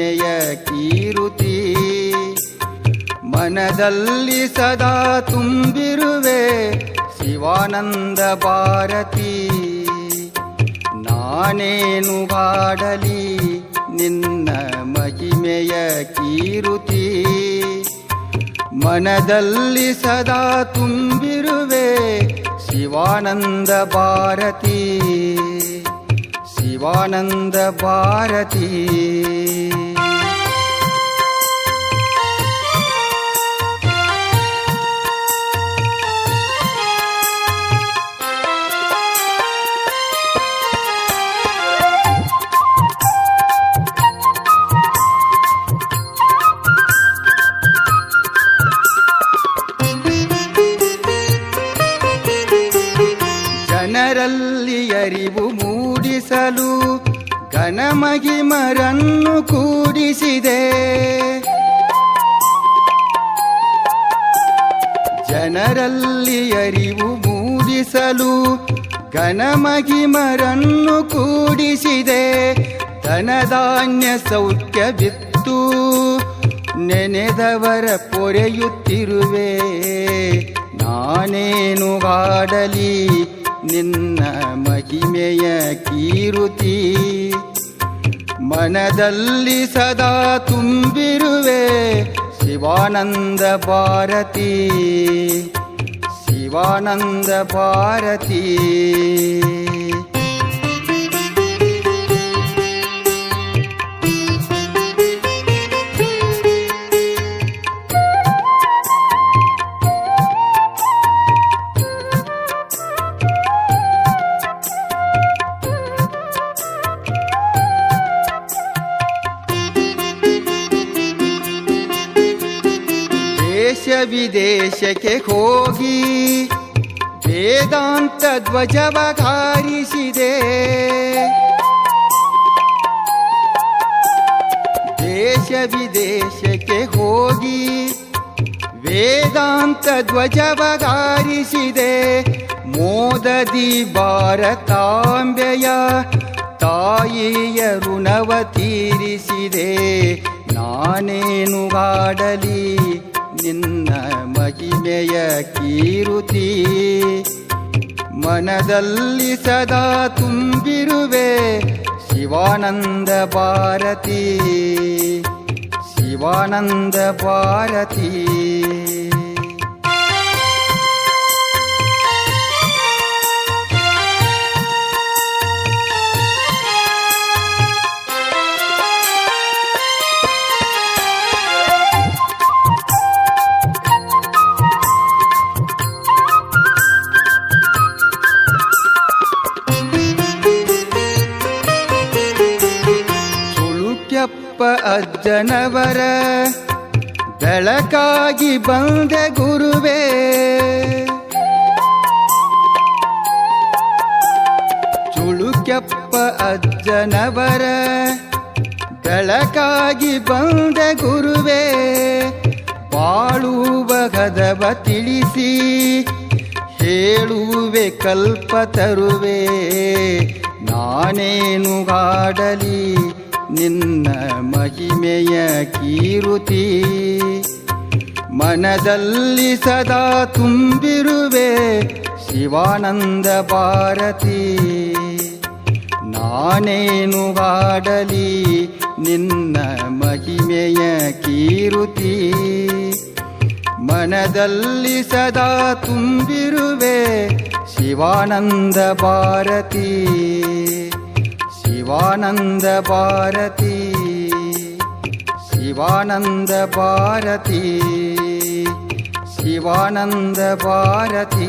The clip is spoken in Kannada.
ಹೆಮ್ಮೆಯ ಕೀರುತಿ ಮನದಲ್ಲಿ ಸದಾ ತುಂಬಿರುವೆ ಶಿವಾನಂದ ಭಾರತಿ ನಾನೇನು ಬಾಡಲಿ ನಿನ್ನ ಮಹಿಮೆಯ ಕೀರುತಿ ಮನದಲ್ಲಿ ಸದಾ ತುಂಬಿರುವೆ ಶಿವಾನಂದ ಭಾರತಿ ಶಿವಾನಂದ ಭಾರತಿ ಅರಿವು ಮೂಡಿಸಲು ಘನಮಹಿಮರನ್ನು ಕೂಡಿಸಿದೆ. ಜನರಲ್ಲಿ ಅರಿವು ಮೂಡಿಸಲು ಘನಮಹಿಮರನ್ನು ಕೂಡಿಸಿದೆ. ಧನಧಾನ್ಯ ಸೌಖ್ಯವಿತ್ತು ನೆನೆದವರ ಪೊರೆಯುತ್ತಿರುವೆ. ನಾನೇನು ಹಾಡಲಿ ನಿನ್ನ ಮಹಿಮೆಯ ಕೀರುತಿ ಮನದಲ್ಲಿ ಸದಾ ತುಂಬಿರುವೆ ಶಿವಾನಂದ ಭಾರತಿ ಶಿವಾನಂದ ಭಾರತಿ ದೇಶ ವಿದೇಶಕ್ಕೆ ಹೋಗಿ ವೇದಾಂತ ಧ್ವಜವ ಕಾರಿಸಿದೆ ದೇಶ ವಿದೇಶಕ್ಕೆ ಹೋಗಿ ವೇದಾಂತ ಧ್ವಜವ ಕಾರಿಸಿದೆ ಮೋದದಿ ಭಾರತಾಂಬೆಯ ತಾಯಿಯ ಋಣವ ತೀರಿಸಿದೆ. ನಾನೇನು ಹಾಡಲಿ? ನಿನ್ನ ಮಹಿಮೆಯ ಕೀರುತಿ ಮನದಲ್ಲಿ ಸದಾ ತುಂಬಿರುವೆ ಶಿವಾನಂದ ಭಾರತಿ ಶಿವಾನಂದ ಭಾರತಿ ಸುಳುಕ್ಯಪ್ಪ ಅಜ್ಜನವರ ಬೆಳಕಾಗಿ ಬಂದೆ ಗುರುವೇ. ಚುಳುಕ್ಯಪ್ಪ ಅಜ್ಜನವರ ಬೆಳಕಾಗಿ ಬಂದೆ ಗುರುವೇ. ಬಾಳುವ ಗದವ ತಿಳಿಸಿ ಹೇಳುವೆ ಕಲ್ಪ ತರುವೆ. ನಾನೇನು ಹಾಡಲಿ? ನಿನ್ನ ಮಹಿಮೆಯ ಕೀರುತಿ ಮನದಲ್ಲಿ ಸದಾ ತುಂಬಿರುವೆ ಶಿವಾನಂದ ಭಾರತಿ. ನಾನೇನು ಹಾಡಲಿ ನಿನ್ನ ಮಹಿಮೆಯ ಕೀರುತಿ ಮನದಲ್ಲಿ ಸದಾ ತುಂಬಿರುವೆ ಶಿವಾನಂದ ಭಾರತಿ. ಶಿವಾನಂದ ಭಾರತಿ ಶಿವಾನಂದ ಭಾರತಿ ಶಿವಾನಂದ ಭಾರತಿ